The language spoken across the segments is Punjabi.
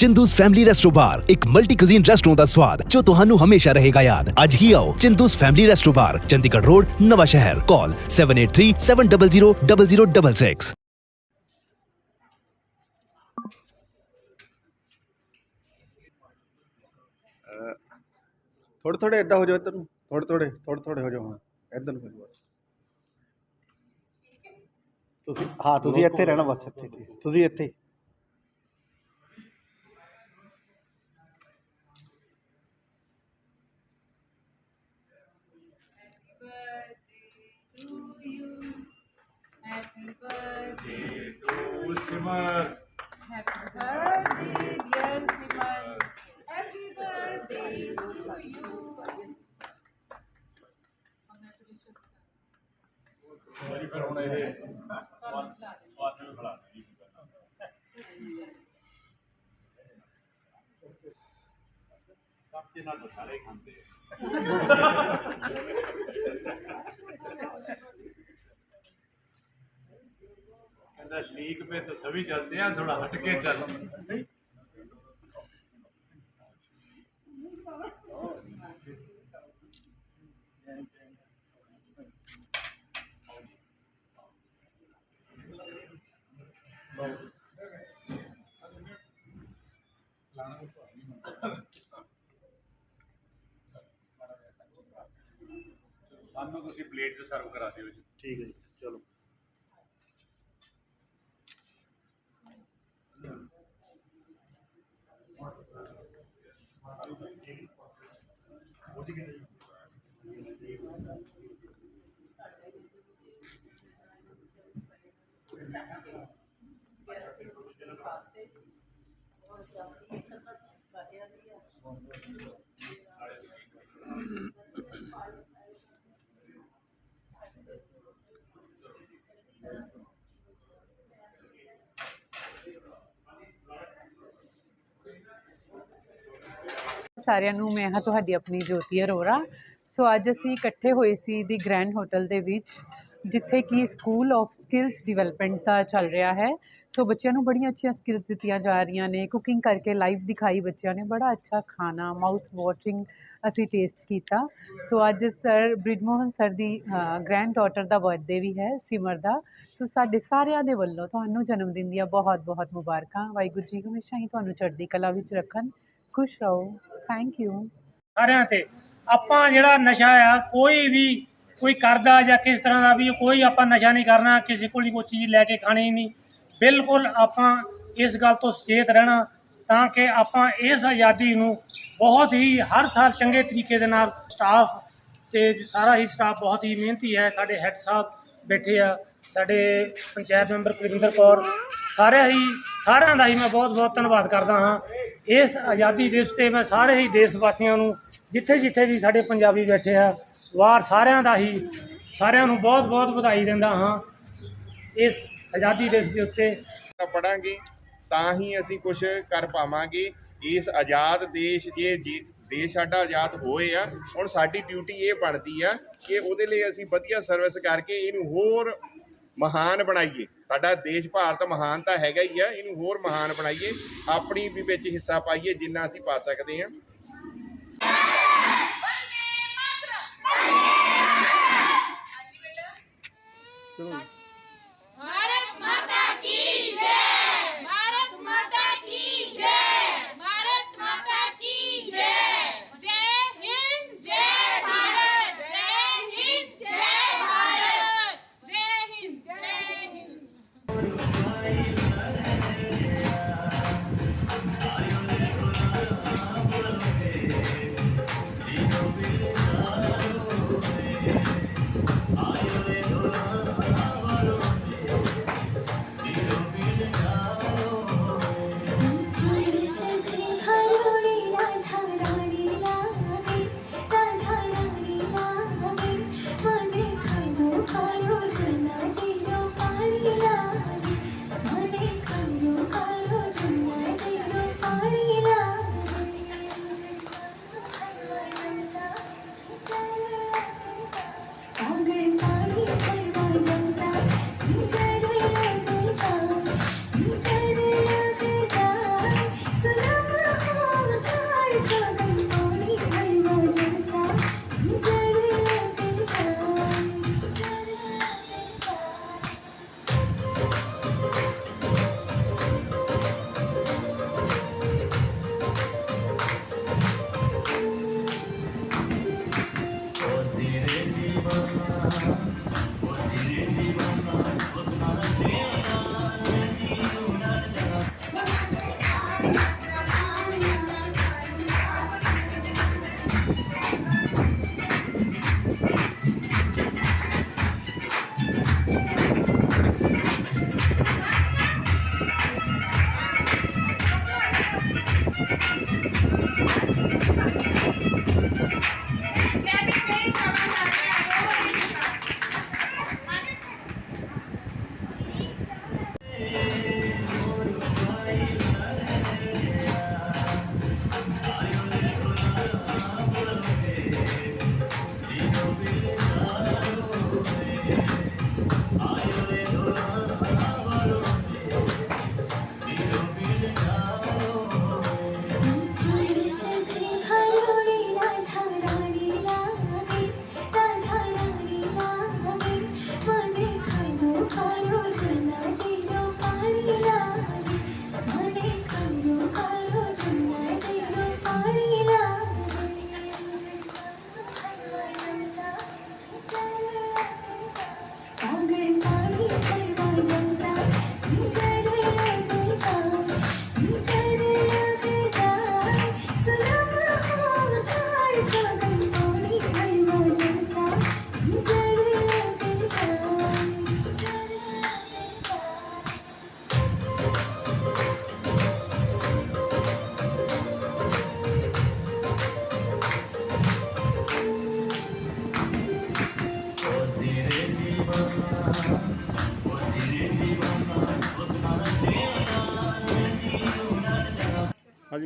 ਚਿੰਦੂਸ ਫੈਮਿਲੀ ਰੈਸਟੋ ਬਾਰ ਇੱਕ ਮਲਟੀ ਕੁਜ਼ੀਨ ਰੈਸਟੋਰੈਂਟ ਦਾ ਸਵਾਦ ਜੋ ਤੁਹਾਨੂੰ ਹਮੇਸ਼ਾ ਰਹੇਗਾ ਯਾਦ। ਅੱਜ ਹੀ ਆਓ Chindus family resto bar Chandigarh road, Nawanshahr. Call 7837000066 ਥੋੜੇ ਥੋੜੇ ਇਦਾਂ ਹੋ ਜਾਓ ਇੱਧਰ ਨੂੰ। ਥੋੜੇ ਥੋੜੇ ਥੋੜੇ ਥੋੜੇ ਹੋ ਜਾਓ, ਹਾਂ। ਇੱਧਰ ਨੂੰ ਹੋ ਜਾਓ ਬਸ। ਤੁਸੀਂ, ਹਾਂ, ਤੁਸੀਂ ਇੱਥੇ ਰਹਿਣਾ ਬਸ, ਇੱਥੇ ਠੀਕ। ਤੁਸੀਂ ਇੱਥੇ। ਹੀ। Happy birthday to Simar. Happy birthday, dear Simar. Happy birthday to you. कहता लीक पे तो सभी चलते हैं थोड़ा हटके चल ਸਾਨੂੰ ਤੁਸੀਂ ਪਲੇਟ 'ਚ ਸਰਵ ਕਰਾ ਦਿਓ ਜੀ ਠੀਕ ਹੈ ਜੀ ਚਲੋ Gracias. ਸਾਰਿਆਂ ਨੂੰ ਮੈਂ ਹਾਂ ਤੁਹਾਡੀ ਆਪਣੀ ਜੋਤੀ ਅਰੋੜਾ। ਸੋ ਅੱਜ ਅਸੀਂ ਇਕੱਠੇ ਹੋਏ ਸੀ ਦੀ ਗ੍ਰੈਂਡ ਹੋਟਲ ਦੇ ਵਿੱਚ, ਜਿੱਥੇ ਕਿ ਸਕੂਲ ਆਫ ਸਕਿੱਲਸ ਡਿਵੈਲਪਮੈਂਟ ਦਾ ਚੱਲ ਰਿਹਾ ਹੈ। ਸੋ ਬੱਚਿਆਂ ਨੂੰ ਬੜੀਆਂ ਅੱਛੀਆਂ ਸਕਿੱਲਸ ਦਿੱਤੀਆਂ ਜਾ ਰਹੀਆਂ ਨੇ, ਕੁਕਿੰਗ ਕਰਕੇ ਲਾਈਵ ਦਿਖਾਈ ਬੱਚਿਆਂ ਨੇ, ਬੜਾ ਅੱਛਾ ਖਾਣਾ ਮਾਊਥ ਵਾਟਰਿੰਗ ਅਸੀਂ ਟੇਸਟ ਕੀਤਾ। ਸੋ ਅੱਜ ਸਰ ਬ੍ਰਿਜਮੋਹਨ ਸਰ ਦੀ ਗ੍ਰੈਂਡ ਡਾਟਰ ਦਾ ਬਰਥਡੇ ਵੀ ਹੈ, ਸਿਮਰ ਦਾ। ਸੋ ਸਾਡੇ ਸਾਰਿਆਂ ਦੇ ਵੱਲੋਂ ਤੁਹਾਨੂੰ ਜਨਮ ਦਿਨ ਦੀਆਂ ਬਹੁਤ ਬਹੁਤ ਮੁਬਾਰਕਾਂ। ਵਾਹਿਗੁਰੂ ਜੀ ਹਮੇਸ਼ਾ ਹੀ ਤੁਹਾਨੂੰ ਚੜ੍ਹਦੀ ਕਲਾ ਵਿੱਚ ਰੱਖਣ। ਖੁਸ਼ ਰਹੋ। ਥੈਂਕ ਯੂ ਸਾਰਿਆਂ ਤੇ। ਆਪਾਂ ਜਿਹੜਾ ਨਸ਼ਾ ਆ, ਕੋਈ ਵੀ ਕੋਈ ਕਰਦਾ ਜਾਂ ਕਿਸ ਤਰ੍ਹਾਂ ਦਾ ਵੀ, ਕੋਈ ਆਪਾਂ ਨਸ਼ਾ ਨਹੀਂ ਕਰਨਾ, ਕਿਸੇ ਕੋਲ ਹੀ ਕੋਈ ਚੀਜ਼ ਲੈ ਕੇ ਖਾਣੀ ਨਹੀਂ। ਬਿਲਕੁਲ ਆਪਾਂ ਇਸ ਗੱਲ ਤੋਂ ਸੁਚੇਤ ਰਹਿਣਾ, ਤਾਂ ਕਿ ਆਪਾਂ ਇਸ ਆਜ਼ਾਦੀ ਨੂੰ ਬਹੁਤ ਹੀ ਹਰ ਸਾਲ ਚੰਗੇ ਤਰੀਕੇ ਦੇ ਨਾਲ ਸਟਾਫ ਤੇ ਸਾਰਾ ਹੀ ਸਟਾਫ ਬਹੁਤ ਹੀ ਮਿਹਨਤੀ ਹੈ, ਸਾਡੇ ਹੈੱਡ ਸਾਹਿਬ ਬੈਠੇ ਆ। ਸਾਡੇ ਪੰਚਾਇਤ ਮੈਂਬਰ ਕੁਲਵਿੰਦਰ ਕੌਰ ਸਾਰਿਆਂ ਹੀ ਸਾਰਿਆਂ ਦਾ ਹੀ ਮੈਂ ਬਹੁਤ ਬਹੁਤ ਧੰਨਵਾਦ ਕਰਦਾ ਹਾਂ। ਇਸ ਆਜ਼ਾਦੀ ਦਿਵਸ ਤੇ ਮੈਂ ਸਾਰੇ ਹੀ ਦੇਸ਼ ਵਾਸੀਆਂ ਨੂੰ, ਜਿੱਥੇ ਜਿੱਥੇ ਵੀ ਸਾਡੇ ਪੰਜਾਬੀ ਬੈਠੇ ਆ, ਵਾਰ ਸਾਰਿਆਂ ਦਾ ਹੀ, ਸਾਰਿਆਂ ਨੂੰ ਬਹੁਤ ਬਹੁਤ ਵਧਾਈ ਦਿੰਦਾ ਹਾਂ ਇਸ ਆਜ਼ਾਦੀ ਦਿਵਸ ਦੇ ਉੱਤੇ। ਪੜਾਂਗੇ, ਤਾਂ ਹੀ ਅਸੀਂ ਕੁਝ ਕਰ ਪਾਵਾਂਗੇ। ਇਸ ਆਜ਼ਾਦ ਦੇਸ਼ ਜੇ ਜੇ- ਦੇਸ਼ ਸਾਡਾ ਆਜ਼ਾਦ ਹੋਏ ਆ, ਹੁਣ ਸਾਡੀ ਡਿਊਟੀ ਇਹ ਬਣਦੀ ਆ ਕਿ ਉਹਦੇ ਲਈ ਅਸੀਂ ਵਧੀਆ ਸਰਵਿਸ ਕਰਕੇ ਇਹਨੂੰ ਹੋਰ ਮਹਾਨ ਬਣਾਈਏ। ਸਾਡਾ ਦੇਸ਼ ਭਾਰਤ ਮਹਾਨ ਤਾਂ ਹੈਗਾ ਹੀ ਆ, ਇਹਨੂੰ ਹੋਰ ਮਹਾਨ ਬਣਾਈਏ। ਆਪਣੀ ਵੀ ਵਿੱਚ ਹਿੱਸਾ ਪਾਈਏ, ਜਿੰਨਾ ਅਸੀਂ ਪਾ ਸਕਦੇ ਹਾਂ। You tell me, you. tell me, you tell me,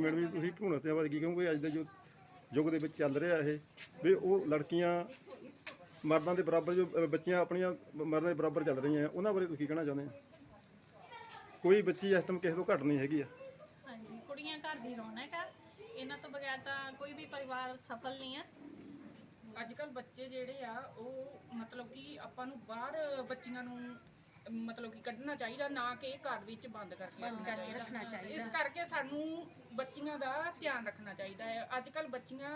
madam ji ਤੁਸੀਂ ਭਰੂਣ ਹੱਤਿਆ ਬਾਰੇ ਕੀ ਕਹੋਗੇ ਅੱਜ ਦੇ ਜੋ ਯੁੱਗ ਦੇ ਵਿੱਚ ਚੱਲ ਰਿਹਾ ਇਹ ਵੀ ਉਹ ਲੜਕੀਆਂ ਮਰਦਾਂ ਦੇ ਬਰਾਬਰ ਜੋ ਅਹ, ਬੱਚੀਆਂ ਆਪਣੀਆਂ ਮਰਦਾਂ ਦੇ ਬਰਾਬਰ ਚੱਲ ਰਹੀਆਂ ਉਹਨਾਂ ਬਾਰੇ ਤੁਸੀਂ ਕੀ ਕਹਿਣਾ ਚਾਹੁੰਦੇ ਆ ਕੋਈ ਬੱਚੀ ਇਸ ਟਾਈਮ ਕਿਸੇ ਤੋਂ ਘੱਟ ਨਹੀਂ ਹੈਗੀ ਆ। ਹਾਂਜੀ ਕੁੜੀਆਂ ਘਰ ਦੀ ਰੌਣਕ ਆ। ਇਹਨਾਂ ਤੋਂ ਬਗੈਰ ਤਾਂ ਕੋਈ ਵੀ ਪਰਿਵਾਰ ਸਫਲ ਨਹੀਂ ਹੈ ਅੱਜ ਕੱਲ ਬੱਚੇ ਜਿਹੜੇ ਆ ਉਹ ਮਤਲਬ ਕਿ ਆਪਾਂ ਨੂੰ ਬਾਹਰ ਬੱਚੀਆਂ ਨੂੰ ਮਤਲਬ ਕਿ ਕੱਢਣਾ ਚਾਹੀਦਾ ਨਾ ਕਿ ਘਰ ਵਿੱਚ ਬੰਦ ਕਰਕੇ ਬੰਦ ਕਰਕੇ ਰੱਖਣਾ ਚਾਹੀਦਾ। ਇਸ ਕਰਕੇ ਸਾਨੂੰ ਬੱਚੀਆਂ ਦਾ ਧਿਆਨ ਰੱਖਣਾ ਚਾਹੀਦਾ ਹੈ। ਅੱਜ ਕੱਲ ਬੱਚੀਆਂ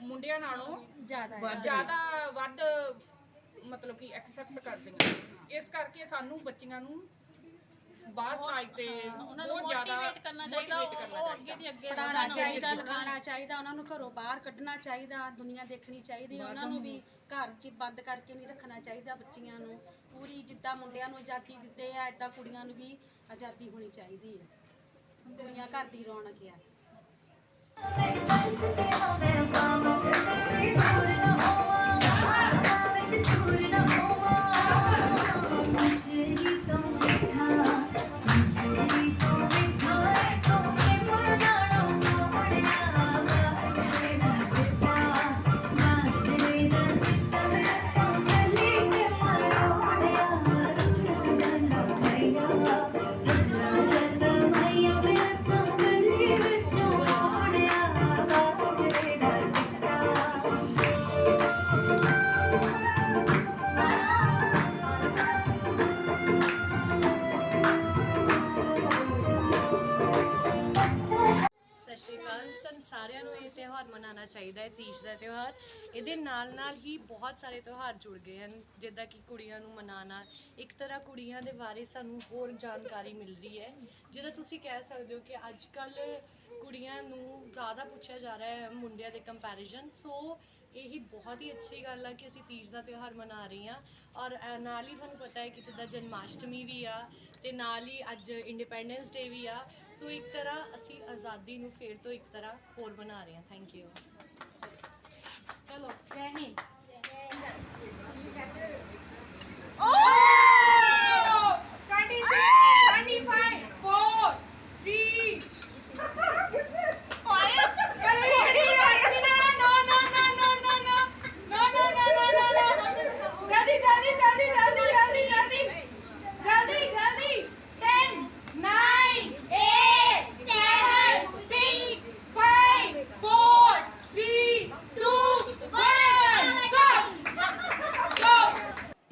ਮੁੰਡਿਆਂ ਨਾਲੋਂ ਜ਼ਿਆਦਾ ਜ਼ਿਆਦਾ ਵੱਧ ਮਤਲਬ ਕਿ ਐਕਸੈਪਟ ਕਰਦੀਆਂ ਇਸ ਕਰਕੇ ਸਾਨੂੰ ਬੱਚੀਆਂ ਨੂੰ ਬਾਹਰ ਸਾਈਡ ਤੇ ਉਹਨਾਂ ਨੂੰ ਬਹੁਤ ਜ਼ਿਆਦਾ ਮੋਟੀਵੇਟ ਕਰਨਾ ਚਾਹੀਦਾ motivate ਕਰਨਾ ਉਹ ਅੱਗੇ ਦੀ ਅੱਗੇ ਪੜਾਉਣਾ ਵਧਣਾ ਚਾਹੀਦਾ ਲਿਖਾਉਣਾ ਚਾਹੀਦਾ ਉਹਨਾਂ ਨੂੰ ਘਰੋਂ ਬਾਹਰ ਕੱਢਣਾ ਚਾਹੀਦਾ ਦੁਨੀਆ ਦੇਖਣੀ ਚਾਹੀਦੀ ਹੈ ਉਹਨਾਂ ਨੂੰ ਵੀ ਘਰ 'ਚ ਬੰਦ ਕਰਕੇ ਨਹੀਂ ਰੱਖਣਾ ਚਾਹੀਦਾ ਬੱਚੀਆਂ ਨੂੰ। ਪੂਰੀ ਜਿੱਦਾਂ ਮੁੰਡਿਆਂ ਨੂੰ ਆਜ਼ਾਦੀ ਦਿੱਤੇ ਆ ਇਦਾਂ ਕੁੜੀਆਂ ਨੂੰ ਵੀ ਆਜ਼ਾਦੀ ਹੋਣੀ ਚਾਹੀਦੀ ਹੈ ਕੁੜੀਆਂ ਘਰ ਦੀ ਰੌਣਕ ਆ। ਹੈ ਤੀਜ ਦਾ ਤਿਉਹਾਰ, ਇਹਦੇ ਨਾਲ ਨਾਲ ਹੀ ਬਹੁਤ ਸਾਰੇ ਤਿਉਹਾਰ ਜੁੜ ਗਏ ਹਨ, ਜਿੱਦਾਂ ਕਿ ਕੁੜੀਆਂ ਨੂੰ ਮਨਾਉਣਾ, ਇੱਕ ਤਰ੍ਹਾਂ ਕੁੜੀਆਂ ਦੇ ਬਾਰੇ ਸਾਨੂੰ ਹੋਰ ਜਾਣਕਾਰੀ ਮਿਲ ਰਹੀ ਹੈ ਜਿਹਦਾ ਤੁਸੀਂ ਕਹਿ ਸਕਦੇ ਹੋ ਕਿ ਅੱਜ ਕੱਲ ਕੁੜੀਆਂ ਨੂੰ ਜ਼ਿਆਦਾ ਪੁੱਛਿਆ ਜਾ ਰਿਹਾ ਹੈ ਮੁੰਡਿਆਂ ਦੇ ਕੰਪੈਰੀਜ਼ਨ ਸੋ ਇਹੀ ਬਹੁਤ ਹੀ ਅੱਛੀ ਗੱਲ ਆ ਕਿ ਅਸੀਂ ਤੀਜ ਦਾ ਤਿਉਹਾਰ ਮਨਾ ਰਹੇ ਹਾਂ, ਔਰ ਨਾਲ ਹੀ ਤੁਹਾਨੂੰ ਪਤਾ ਹੈ ਕਿ ਜਿੱਦਾਂ ਜਨਮਾਸ਼ਟਮੀ ਵੀ ਆ, ਤੇ ਨਾਲ ਹੀ ਅੱਜ ਇੰਡੀਪੈਂਡੈਂਸ ਡੇ ਵੀ ਆ, ਸੋ ਇੱਕ ਤਰ੍ਹਾਂ ਅਸੀਂ ਆਜ਼ਾਦੀ ਨੂੰ ਫੇਰ ਤੋਂ ਇੱਕ ਤਰ੍ਹਾਂ ਹੋਰ ਬਣਾ ਰਹੇ ਹਾਂ ਥੈਂਕ ਯੂ ਚਲੋ ਜੈ ਹਿੰਦ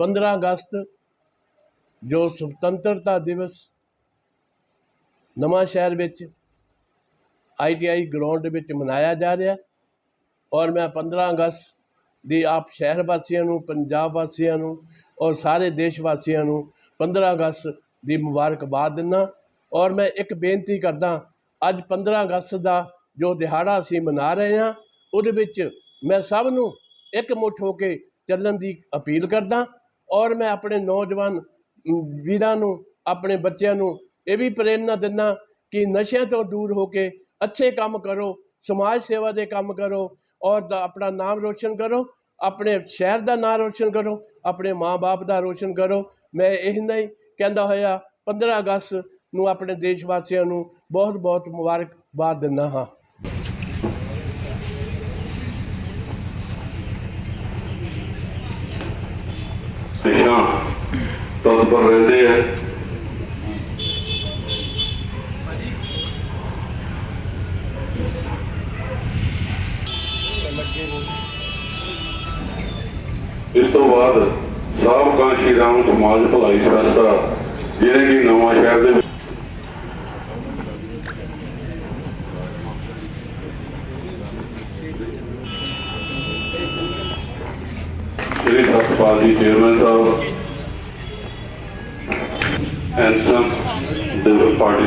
15 ਅਗਸਤ, ਜੋ ਸੁਤੰਤਰਤਾ ਦਿਵਸ ਨਵਾਂ ਸ਼ਹਿਰ ਵਿੱਚ ਆਈਟੀਆਈ ਗਰਾਊਂਡ ਵਿੱਚ ਮਨਾਇਆ ਜਾ ਰਿਹਾ ਔਰ ਮੈਂ 15 ਅਗਸਤ ਦੀ ਆਪ ਸ਼ਹਿਰ ਵਾਸੀਆਂ ਨੂੰ, ਪੰਜਾਬ ਵਾਸੀਆਂ ਨੂੰ ਔਰ ਸਾਰੇ ਦੇਸ਼ ਵਾਸੀਆਂ ਨੂੰ 15 ਅਗਸਤ ਦੀ ਮੁਬਾਰਕਬਾਦ ਦਿੰਦਾ ਔਰ ਮੈਂ ਇੱਕ ਬੇਨਤੀ ਕਰਦਾ, ਅੱਜ 15 ਅਗਸਤ ਦਾ ਜੋ ਦਿਹਾੜਾ ਅਸੀਂ ਮਨਾ ਰਹੇ ਹਾਂ, ਉਹਦੇ ਵਿੱਚ ਮੈਂ ਸਭ ਨੂੰ ਇੱਕ ਮੁੱਠ ਹੋ ਕੇ ਚੱਲਣ ਦੀ ਅਪੀਲ ਕਰਦਾ ਔਰ ਮੈਂ ਆਪਣੇ ਨੌਜਵਾਨ ਵੀਰਾਂ ਨੂੰ, ਆਪਣੇ ਬੱਚਿਆਂ ਨੂੰ ਇਹ ਵੀ ਪ੍ਰੇਰਨਾ ਦਿੰਦਾ ਕਿ ਨਸ਼ਿਆਂ ਤੋਂ ਦੂਰ ਹੋ ਕੇ ਅੱਛੇ ਕੰਮ ਕਰੋ, ਸਮਾਜ ਸੇਵਾ ਦੇ ਕੰਮ ਕਰੋ ਔਰ ਆਪਣਾ ਨਾਮ ਰੋਸ਼ਨ ਕਰੋ, ਆਪਣੇ ਸ਼ਹਿਰ ਦਾ ਨਾਮ ਰੋਸ਼ਨ ਕਰੋ, ਆਪਣੇ ਮਾਂ-ਬਾਪ ਦਾ ਰੋਸ਼ਨ ਕਰੋ। ਮੈਂ ਇਹਨਾਂ ਹੀ ਕਹਿੰਦਾ ਹੋਇਆ 15 ਅਗਸਤ ਨੂੰ ਆਪਣੇ ਦੇਸ਼ ਵਾਸੀਆਂ ਨੂੰ ਬਹੁਤ ਬਹੁਤ ਮੁਬਾਰਕਬਾਦ ਦਿੰਦਾ ਹਾਂ ਹਮੇਸ਼ਾ ਤਤਪਰ ਰਹਿੰਦੇ ਆ। ਇਸ ਤੋਂ ਬਾਅਦ ਸਾਬਕਾ ਸ਼੍ਰੀ ਰਾਮ ਸਮਾਜ ਭਲਾਈ ਸੰਸਥਾ ਜਿਹੜੇ ਕਿ ਨਵਾਂ ਸ਼ਹਿਰ ਦੇ ਵਿੱਚ ਸ਼੍ਰੀ ਸਤਪਾਲ ਜੀ ਚੇਅਰਮੈਨ ਸਾਹਿਬ ਐਂਸਮ ਦੇ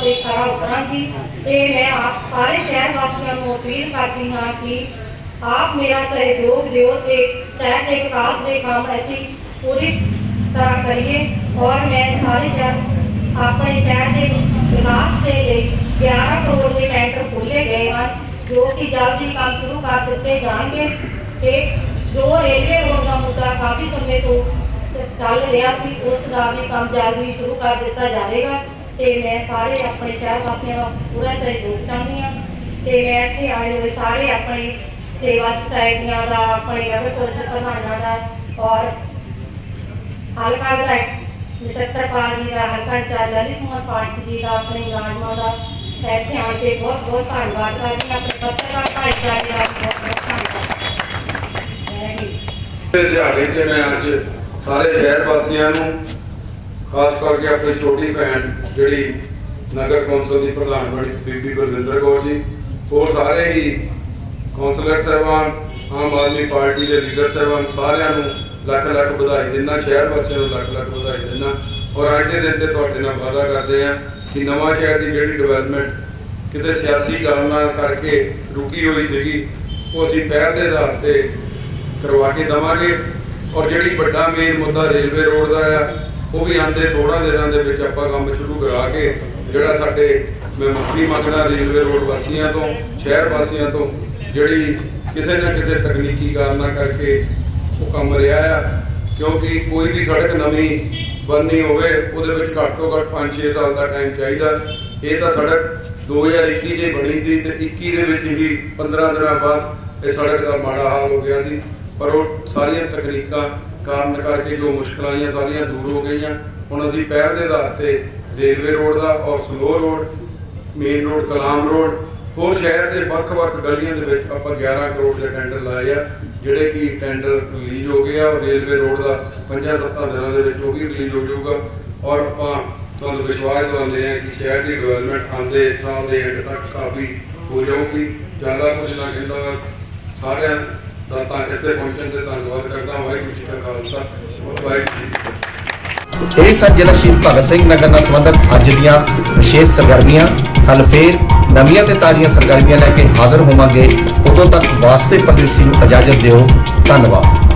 ਤੇ ਖਰਾ ਉਤਰਾਂਗੀ ਤੇ ਮੈਂ ਆਪ, ਸਾਰੇ ਸ਼ਹਿਰ ਵਾਸੀਆਂ ਨੂੰ ਅਪੀਲ ਕਰਦੀ ਹਾਂ ਕਿ ਆਪ ਮੇਰਾ ਸਹਿਯੋਗ ਦਿਓ ਤੇ ਸ਼ਹਿਰ ਦੇ ਵਿਕਾਸ ਦੇ ਕੰਮ ਅਸੀਂ ਪੂਰੀ ਤਰ੍ਹਾਂ ਕਰੀਏ ਔਰ ਮੈਂ ਸਾਰੇ ਸ਼ਹਿਰ, ਆਪਣੇ ਸ਼ਹਿਰ ਦੇ ਵਿਕਾਸ ਦੇ ਲਈ 11 ਕਰੋੜ ਦੇ ਟੈਂਡਰ ਖੋਲ੍ਹੇ ਗਏ ਹਨ, ਜੋ ਕਿ ਜਲਦੀ ਕੰਮ ਸ਼ੁਰੂ ਕਰ ਦਿੱਤੇ ਜਾਣਗੇ ਤੇ ਜੋ ਰੇਲਵੇ ਰੋਡ ਦਾ ਮੁੱਦਾ ਕਾਫੀ ਸਮੇਂ ਤੋਂ ਚੱਲ ਰਿਹਾ ਸੀ, ਉਸ ਦਾ ਵੀ ਕੰਮ ਜਲਦੀ ਸ਼ੁਰੂ ਕਰ ਦਿੱਤਾ ਜਾਵੇਗਾ। ਤੇ ਮੈਂ ਸਾਰੇ ਆਪਣੇ ਸ਼ਹਿਰ ਵਾਸੀਆਂ ਦਾ ਪੂਰਾ ਸਹਿਯੋਗ ਚਾਹੁੰਦੀ ਹਾਂ। ਤੇ ਮੈਂ ਇੱਥੇ ਆਏ ਹੋਏ ਸਾਰੇ ਆਪਣੇ ਸੇਵਾ ਸੁਸਾਇਟੀਆਂ ਦਾ, ਆਪਣੇ ਨਗਰ ਕੌਂਸਲ ਪ੍ਰਧਾਨਾਂ ਦਾ ਔਰ ਹਲਕਾ ਦਾ ਨਛੱਤਰ ਪਾਲ ਜੀ ਦਾ ਹਲਕਾ ਚਾਰ ਲਲਿਤ ਕੁਮਾਰ ਪਾਠਕ ਜੀ ਦਾ, ਆਪਣੇ ਮੁਲਾਜ਼ਮਾਂ ਦਾ ਇੱਥੇ ਆਉਣ ਤੇ ਬਹੁਤ ਬਹੁਤ ਧੰਨਵਾਦ ਕਰਦੀ ਹਾਂ। ਆਪਣੇ ਪੱਤਰਕਾਰ ਭਾਈਚਾਰੇ ਦਾ ਬਹੁਤ ਬਹੁਤ ਧੰਨਵਾਦ। ਜੈ ਹਿੰਦ ਤੇ ਦਿਹਾੜੇ ਤੇ ਮੈਂ ਅੱਜ ਸਾਰੇ ਸ਼ਹਿਰ ਵਾਸੀਆਂ ਨੂੰ ਖਾਸ ਕਰਕੇ ਆਪਣੀ ਛੋਟੀ ਭੈਣ ਜਿਹੜੀ ਨਗਰ ਕੌਂਸਲ ਦੀ ਪ੍ਰਧਾਨ ਬਣੀ, ਬੀਬੀ ਗੁਰਵਿੰਦਰ ਕੌਰ ਜੀ, ਉਹ ਸਾਰੇ ਹੀ ਕੌਂਸਲਰ ਸਾਹਿਬਾਨ, ਆਮ ਆਦਮੀ ਪਾਰਟੀ ਦੇ ਲੀਡਰ ਸਾਹਿਬਾਨ ਸਾਰਿਆਂ ਨੂੰ ਲੱਖ ਲੱਖ ਵਧਾਈ ਦਿੰਦਾ, ਸ਼ਹਿਰ ਵਾਸੀਆਂ ਨੂੰ ਲੱਖ ਲੱਖ ਵਧਾਈ ਦਿੰਦਾ। ਔਰ ਅੱਜ ਦੇ ਦਿਨ ਤੇ ਤੁਹਾਡੇ ਨਾਲ ਵਾਅਦਾ ਕਰਦੇ ਆ ਕਿ ਨਵਾਂ ਸ਼ਹਿਰ ਦੀ ਜਿਹੜੀ ਡਿਵੈਲਪਮੈਂਟ ਕਿਤੇ ਸਿਆਸੀ ਕਾਰਨਾਂ ਕਰਕੇ ਰੁਕੀ ਹੋਈ ਸੀਗੀ, ਉਹ ਅਸੀਂ ਪਹਿਲ ਦੇ ਆਧਾਰ ਤੇ ਕਰਵਾ ਕੇ ਦੇਵਾਂਗੇ। ਔਰ ਜਿਹੜੀ ਵੱਡਾ ਮੇਨ ਮੁੱਦਾ ਰੇਲਵੇ ਰੋਡ ਦਾ ਆ ਉਹ ਵੀ ਆਂਦੇ ਥੋੜਾ ਦਿਨਾਂ ਦੇ ਵਿੱਚ ਆਪਾਂ ਕੰਮ ਸ਼ੁਰੂ ਕਰਾ ਕੇ, ਜਿਹੜਾ ਸਾਡੇ ਮੈਂ ਮੁਕਤੀ ਮੰਗਣਾ ਰੇਲਵੇ ਰੋਡ ਵਾਸੀਆਂ ਤੋਂ, ਸ਼ਹਿਰ ਵਾਸੀਆਂ ਤੋਂ, ਜਿਹੜੀ ਕਿਸੇ ਨਾ ਕਿਸੇ ਤਕਨੀਕੀ ਕਾਰਨਾਂ ਕਰਕੇ ਉਹ ਕੰਮ ਰਿਹਾ ਆ, ਕਿਉਂਕਿ ਕੋਈ ਵੀ ਸੜਕ ਨਵੀਂ ਬਣਨੀ ਹੋਵੇ, ਉਹਦੇ ਵਿੱਚ ਘੱਟ ਤੋਂ ਘੱਟ 5-6 ਸਾਲ ਦਾ ਟਾਈਮ ਚਾਹੀਦਾ। ਇਹ ਤਾਂ ਸੜਕ 2021 'ਚ ਬਣੀ ਸੀ ਤੇ 21 ਦੇ ਵਿੱਚ ਹੀ 15 ਦਿਨਾਂ ਬਾਅਦ ਇਹ ਸੜਕ ਦਾ ਮਾੜਾ ਹਾਲ ਹੋ ਗਿਆ ਸੀ। ਪਰ ਉਹ ਸਾਰੀਆਂ ਤਕਨੀਕਾਂ ਕਾਰਨ ਕਰਕੇ ਜੋ ਮੁਸ਼ਕਲਾਂ ਆਈਆਂ, ਸਾਰੀਆਂ ਦੂਰ ਹੋ ਗਈਆਂ। ਹੁਣ ਅਸੀਂ ਪਹਿਲ ਦੇ ਆਧਾਰ ਤੇ ਰੇਲਵੇ ਰੋਡ ਦਾ ਔਰ slow road, main road, Kalam road, ਹੋਰ ਸ਼ਹਿਰ ਦੇ ਵੱਖ-ਵੱਖ ਗਲੀਆਂ ਦੇ ਵਿੱਚ ਆਪਾਂ 11 ਕਰੋੜ ਦੇ ਟੈਂਡਰ ਲਾਏ ਆ, ਜਿਹੜੇ ਕਿ ਟੈਂਡਰ ਰਿਲੀਜ਼ ਹੋ ਗਏ ਆ। ਔਰ ਰੇਲਵੇ ਰੋਡ ਦਾ 5-7 ਦਿਨਾਂ ਦੇ ਵਿੱਚ ਉਹ ਵੀ ਰਿਲੀਜ਼ ਹੋ ਜਾਊਗਾ। ਔਰ ਆਪਾਂ ਤੁਹਾਨੂੰ ਵਿਸ਼ਵਾਸ ਦਿਵਾਉਂਦੇ ਆ ਕਿ ਸ਼ਹਿਰ ਦੀ ਡਿਵੈਲਪਮੈਂਟ ਆਉਂਦੇ ਸਾਲ ਦੇ ਐਂਡ ਤੱਕ ਕਾਫੀ ਹੋ ਜਾਊਗੀ। ਜ਼ਿਆਦਾ ਕੁਝ ਨਾ ਕਹਿੰਦਾ, ਸਾਰਿਆਂ ਦਾ ਤਾਂ ਇੱਥੇ ਪਹੁੰਚਣ ਤੇ ਧੰਨਵਾਦ ਕਰਦਾ, ਵਾਹਿਗੁਰੂ ਜੀ ਕਾ ਖਾਲਸਾ ਵਾਹਿਗੁਰੂ ਜੀ ਇਹ ਸਨ ਜ਼ਿਲ੍ਹਾ ਸ਼ਹੀਦ ਭਗਤ ਸਿੰਘ ਨਗਰ ਨਾਲ ਸੰਬੰਧਿਤ ਅੱਜ ਦੀਆਂ ਵਿਸ਼ੇਸ਼ ਸਰਗਰਮੀਆਂ। ਕੱਲ ਫੇਰ ਨਵੀਆਂ ਤੇ ਤਾਜ਼ੀਆਂ ਸਰਗਰਮੀਆਂ ਲੈ ਕੇ ਹਾਜ਼ਰ ਹੋਵਾਂਗੇ। ਉਦੋਂ ਤੱਕ ਵਾਸਤੇ ਪਰਦੇਸੀ ਨੂੰ ਇਜਾਜ਼ਤ ਦਿਓ। ਧੰਨਵਾਦ।